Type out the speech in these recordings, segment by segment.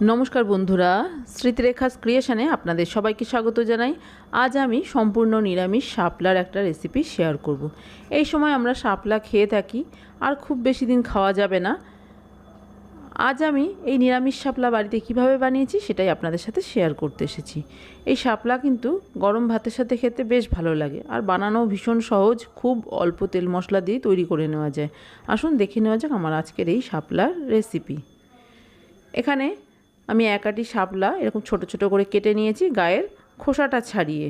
নমস্কার বন্ধুরা, স্মৃতিরেখাস ক্রিয়েশনে আপনাদের সবাইকে স্বাগত জানাই। আজ আমি সম্পূর্ণ নিরামিষ শাপলার একটা রেসিপি শেয়ার করব। এই সময় আমরা শাপলা খেয়ে থাকি, আর খুব বেশি দিন খাওয়া যাবে না। আজ আমি এই নিরামিষ শাপলা বাড়িতে কীভাবে বানিয়েছি সেটাই আপনাদের সাথে শেয়ার করতে এসেছি। এই শাপলা কিন্তু গরম ভাতের সাথে খেতে বেশ ভালো লাগে, আর বানানো ভীষণ সহজ, খুব অল্প তেল মশলা দিয়ে তৈরি করে নেওয়া যায়। আসুন দেখে নেওয়া যাক আমার আজকের এই শাপলার রেসিপি এখানে আমি একাটি শাপলা এরকম ছোট ছোট করে কেটে নিয়েছি গায়ের খোসাটা ছাড়িয়ে।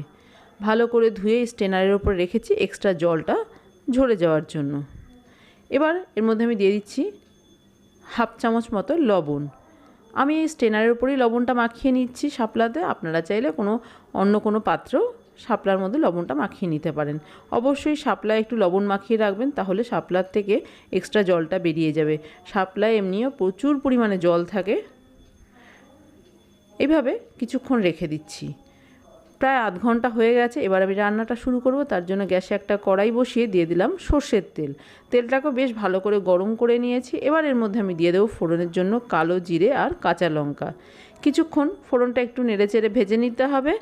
ভালো করে ধুয়ে স্টেনারের ওপর রেখেছি এক্সট্রা জলটা ঝরে যাওয়ার জন্য। এবার এর মধ্যে আমি দিয়ে দিচ্ছি হাফ চামচ মতো লবণ। আমি এই স্টেনারের উপরেই লবণটা মাখিয়ে নিচ্ছি শাপলাতে। আপনারা চাইলে কোনো অন্য কোনো পাত্র শাপলার মধ্যে লবণটা মাখিয়ে নিতে পারেন। অবশ্যই শাপলায় একটু লবণ মাখিয়ে রাখবেন তাহলে শাপলার থেকে এক্সট্রা জলটা বেরিয়ে যাবে। শাপলায় এমনিও প্রচুর পরিমাণে জল থাকে। এইভাবে কিছুক্ষণ রেখে দিচ্ছি। প্রায় আধ ঘণ্টা হয়ে গেছে, এবার আমি রান্নাটা শুরু করব। তার জন্য গ্যাসে একটা কড়াই বসিয়ে দিয়ে দিলাম সর্ষের তেল। তেলটাকে বেশ ভালো করে গরম করে নিয়েছি। এবার এর মধ্যে আমি দিয়ে দেবো ফোড়নের জন্য কালো জিরে আর কাঁচা লঙ্কা। কিছুক্ষণ ফোড়নটা একটু নেড়েচেড়ে ভেজে নিতে হবে।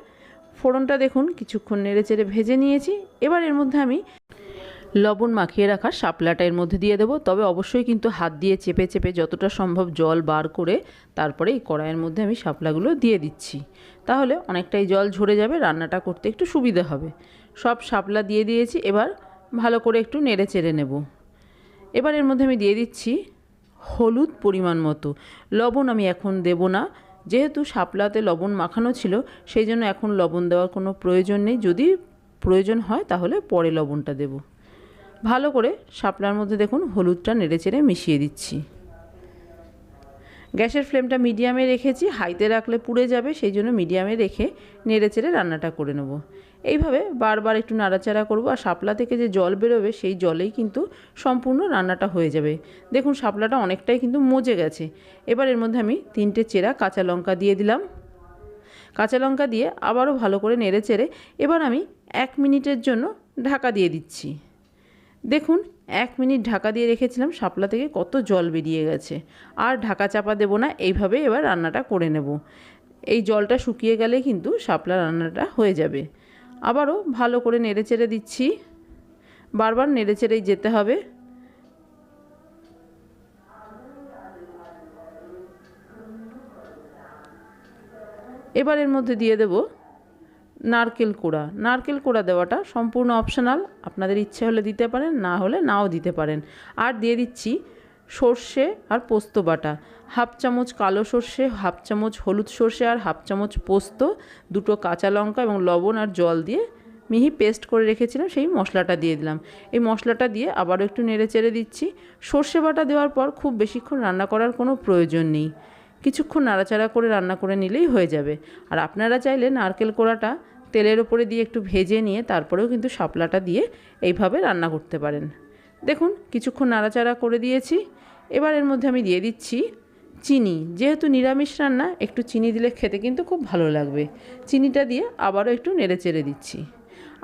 ফোড়নটা দেখুন, কিছুক্ষণ নেড়েচেড়ে ভেজে নিয়েছি। এবার এর মধ্যে আমি লবণ মাখিয়ে রাখা শাপলাটা এর মধ্যে দিয়ে দেবো। তবে অবশ্যই কিন্তু হাত দিয়ে চেপে চেপে যতটা সম্ভব জল বার করে তারপরে এই কড়াইয়ের মধ্যে আমি শাপলাগুলো দিয়ে দিচ্ছি। তাহলে অনেকটাই জল ঝরে যাবে, রান্নাটা করতে একটু সুবিধা হবে। সব শাপলা দিয়ে দিয়েছি, এবার ভালো করে একটু নেড়ে চেড়ে নেব। এবার এর মধ্যে আমি দিয়ে দিচ্ছি হলুদ পরিমাণ মতো। লবণ আমি এখন দেব না, যেহেতু শাপলাতে লবণ মাখানো ছিল, সেই জন্য এখন লবণ দেওয়ার কোনো প্রয়োজন নেই। যদি প্রয়োজন হয় তাহলে পরে লবণটা দেবো। ভালো করে শাপলার মধ্যে দেখুন হলুদটা নেড়ে চেড়ে মিশিয়ে দিচ্ছি। গ্যাসের ফ্লেমটা মিডিয়ামে রেখেছি, হাইতে রাখলে পুড়ে যাবে, সেই জন্য মিডিয়ামে রেখে নেড়ে চেড়ে রান্নাটা করে নেব। এইভাবে বারবার একটু নাড়াচাড়া করব আর শাপলা থেকে যে জল বেরোবে সেই জলেই কিন্তু সম্পূর্ণ রান্নাটা হয়ে যাবে। দেখুন শাপলাটা অনেকটাই কিন্তু মজে গেছে। এবার এর মধ্যে আমি তিনটে চেরা কাঁচা লঙ্কা দিয়ে দিলাম। কাঁচা লঙ্কা দিয়ে আবারও ভালো করে নেড়ে চেড়ে এবার আমি এক মিনিটের জন্য ঢাকা দিয়ে দিচ্ছি। দেখুন, এক মিনিট ঢাকা দিয়ে রেখেছিলাম, শাপলা থেকে কত জল বেরিয়ে গেছে। আর ঢাকা চাপা দেবো না, এইভাবে এবার রান্নাটা করে নেব। এই জলটা শুকিয়ে গেলে কিন্তু শাপলা রান্নাটা হয়ে যাবে। আবারও ভালো করে নেড়ে চেড়ে দিচ্ছি। বারবার নেড়ে চেড়েই যেতে হবে। এবার এর মধ্যে দিয়ে দেবো নারকেল কোড়া। নারকেল কোড়া দেওয়াটা সম্পূর্ণ অপশনাল আপনাদের ইচ্ছে হলে দিতে পারেন, না হলে নাও দিতে পারেন। আর দিয়ে দিচ্ছি সর্ষে আর পোস্ত বাটা। হাফ চামচ কালো সর্ষে, হাফ চামচ হলুদ সর্ষে আর হাফ চামচ পোস্ত, দুটো কাঁচা লঙ্কা এবং লবণ আর জল দিয়ে মিহি পেস্ট করে রেখেছিলাম, সেই মশলাটা দিয়ে দিলাম। এই মশলাটা দিয়ে আবারও একটু নেড়ে চেড়ে দিচ্ছি। সর্ষে বাটা দেওয়ার পর খুব বেশিক্ষণ রান্না করার কোনো প্রয়োজন নেই। কিছুক্ষণ নাড়াচাড়া করে রান্না করে নিলেই হয়ে যাবে। আর আপনারা চাইলে নারকেল কোড়াটা তেলের ওপরে দিয়ে একটু ভেজে নিয়ে তারপরেও কিন্তু শাপলাটা দিয়ে এইভাবে রান্না করতে পারেন। দেখুন, কিছুক্ষণ নাড়াচাড়া করে দিয়েছি। এবার এর মধ্যে আমি দিয়ে দিচ্ছি চিনি। যেহেতু নিরামিষ রান্না, একটু চিনি দিলে খেতে কিন্তু খুব ভালো লাগবে। চিনিটা দিয়ে আবারও একটু নেড়ে চেড়ে দিচ্ছি।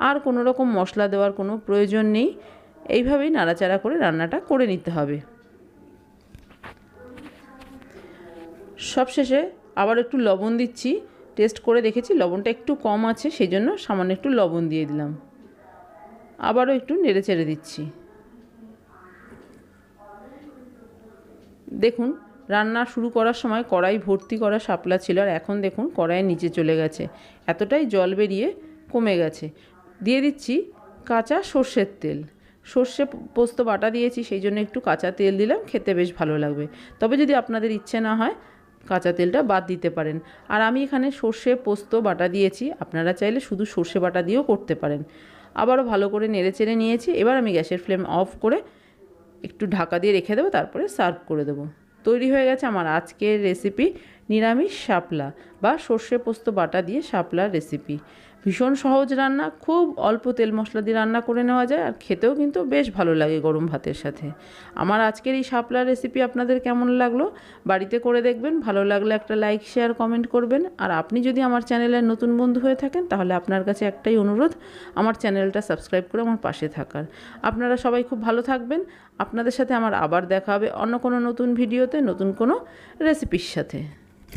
আর কোনো রকম মশলা দেওয়ার কোনো প্রয়োজন নেই। এইভাবেই নাড়াচাড়া করে রান্নাটা করে নিতে হবে। সবশেষে আবার একটু লবণ দিচ্ছি। টেস্ট করে দেখেছি, লবণটা একটু কম আছে সেই জন্য সামান্য একটু লবণ দিয়ে দিলাম। আবারও একটু নেড়ে চেড়ে দিচ্ছি। দেখুন, রান্না শুরু করার সময় কড়াই ভর্তি করা শাপলা ছিল, আর এখন দেখুন কড়াইয়ের নিচে চলে গেছে। এতটাই জল বেরিয়ে কমে গেছে। দিয়ে দিচ্ছি কাঁচা সর্ষের তেল। সর্ষে পোস্ত বাটা দিয়েছি, সেই জন্য একটু কাঁচা তেল দিলাম, খেতে বেশ ভালো লাগবে। তবে যদি আপনাদের ইচ্ছে না হয় কাঁচা তেলটা বাদ দিতে পারেন। আর আমি এখানে সর্ষে, পোস্ত, বাটা দিয়েছি। আপনারা চাইলে শুধু সর্ষে বাটা দিয়েও করতে পারেন। আবারও ভালো করে নেড়ে চেড়ে নিয়েছি। এবার আমি গ্যাসের ফ্লেম অফ করে একটু ঢাকা দিয়ে রেখে দেবো, তারপরে সার্ভ করে দেবো। তৈরি হয়ে গেছে আমার আজকের রেসিপি। নিরামিষ শাপলা বা সর্ষে পোস্ত বাটা দিয়ে শাপলার রেসিপি। ভীষণ সহজ রান্না, খুব অল্প তেল মশলা দিয়ে রান্না করে নেওয়া যায় আর খেতেও কিন্তু বেশ ভালো লাগে গরম ভাতের সাথে। আমার আজকের এই শাপলার রেসিপি আপনাদের কেমন লাগল? বাড়িতে করে দেখবেন, ভালো লাগলে একটা লাইক, শেয়ার, কমেন্ট করবেন। আর আপনি যদি আমার চ্যানেলের নতুন বন্ধু হয়ে থাকেন, তাহলে আপনার কাছে একটাই অনুরোধ, আমার চ্যানেলটা সাবস্ক্রাইব করে আমার পাশে থাকার। আপনারা সবাই খুব ভালো থাকবেন। আপনাদের সাথে আমার আবার দেখা হবে অন্য কোনো নতুন ভিডিওতে, নতুন কোনো রেসিপির সাথে।